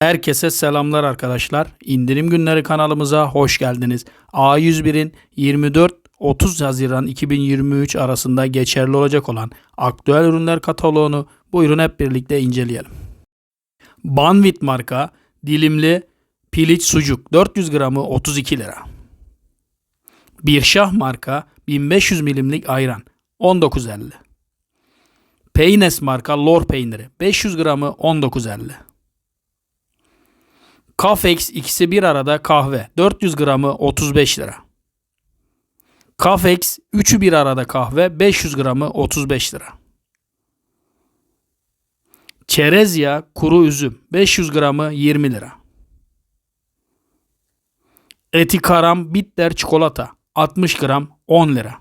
Herkese selamlar arkadaşlar. İndirim günleri kanalımıza hoş geldiniz. A101'in 24-30 Haziran 2023 arasında geçerli olacak olan aktüel ürünler kataloğunu buyurun hep birlikte inceleyelim. Banvit marka dilimli piliç sucuk 400 gramı 32 lira. Birşah marka 1500 milimlik ayran 19.50. Peynes marka lor peyniri 500 gramı 19.50. Cafex ikisi bir arada kahve 400 gramı 35 lira. Cafex üçü bir arada kahve 500 gramı 35 lira. Çerez yağı kuru üzüm 500 gramı 20 lira. Eti karam bitter çikolata 60 gram 10 lira.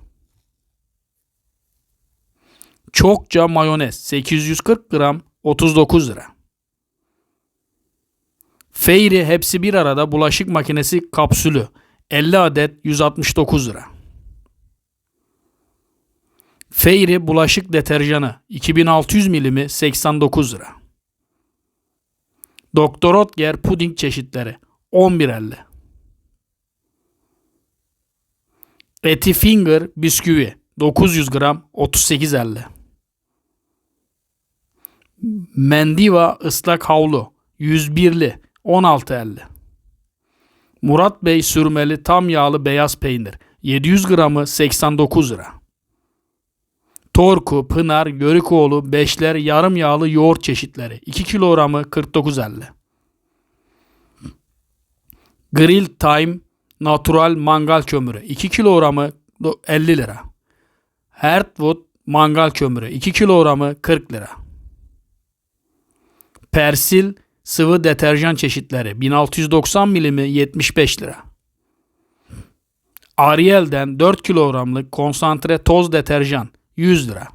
Çokça mayonez 840 gram 39 lira. Fairy hepsi bir arada bulaşık makinesi kapsülü 50 adet 169 lira. Fairy bulaşık deterjanı 2600 milimi 89 lira. Doktor Oetker puding çeşitleri 11.50. Eti Finger bisküvi 900 gram 38.50. Mendiva ıslak havlu 101'li 16.50. Murat Bey sürmeli tam yağlı beyaz peynir 700 gramı 89 lira. Torku, Pınar, Görükoğlu, Beşler yarım yağlı yoğurt çeşitleri 2 kilogramı 49.50. Grill Time Natural mangal kömürü 2 kilogramı 50 lira. Heartwood mangal kömürü 2 kilogramı 40 lira. Persil sıvı deterjan çeşitleri 1690 milimi 75 lira. Ariel'den 4 kilogramlık konsantre toz deterjan 100 lira.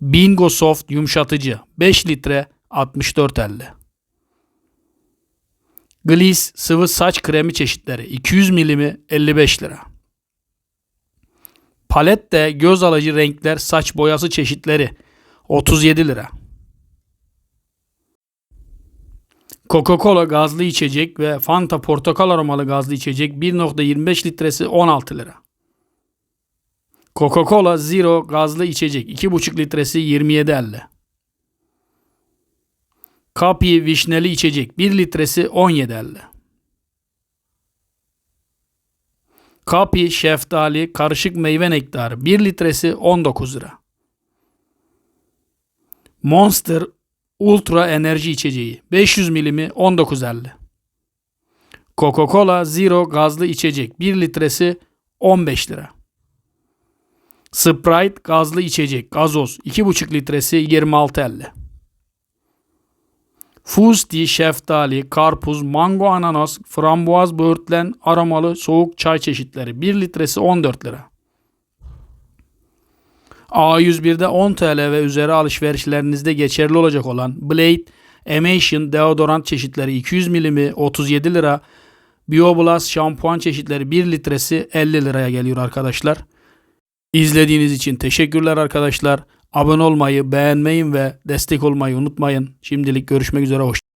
Bingo Soft yumuşatıcı 5 litre 64.50. Gliss sıvı saç kremi çeşitleri 200 milimi 55 lira. Palette göz alıcı renkler saç boyası çeşitleri 37 lira. Coca-Cola gazlı içecek ve Fanta portakal aromalı gazlı içecek 1.25 litresi 16 lira. Coca-Cola Zero gazlı içecek 2.5 litresi 27.50. Kapi vişneli içecek 1 litresi 17.50. Kapi şeftali karışık meyve nektarı 1 litresi 19 lira. Monster Ultra enerji içeceği 500 milimi 19.50. Coca-Cola Zero gazlı içecek 1 litresi 15 lira. Sprite gazlı içecek gazoz 2,5 litresi 26.50. Fusti şeftali, karpuz, mango ananas, frambuaz böğürtlen aromalı soğuk çay çeşitleri 1 litresi 14 lira. A101'de 10 TL ve üzeri alışverişlerinizde geçerli olacak olan Blade Emation deodorant çeşitleri 200 milimi 37 lira. BioBlast şampuan çeşitleri 1 litresi 50 liraya geliyor arkadaşlar. İzlediğiniz için teşekkürler arkadaşlar. Abone olmayı, beğenmeyi ve destek olmayı unutmayın. Şimdilik görüşmek üzere. Hoşçakalın.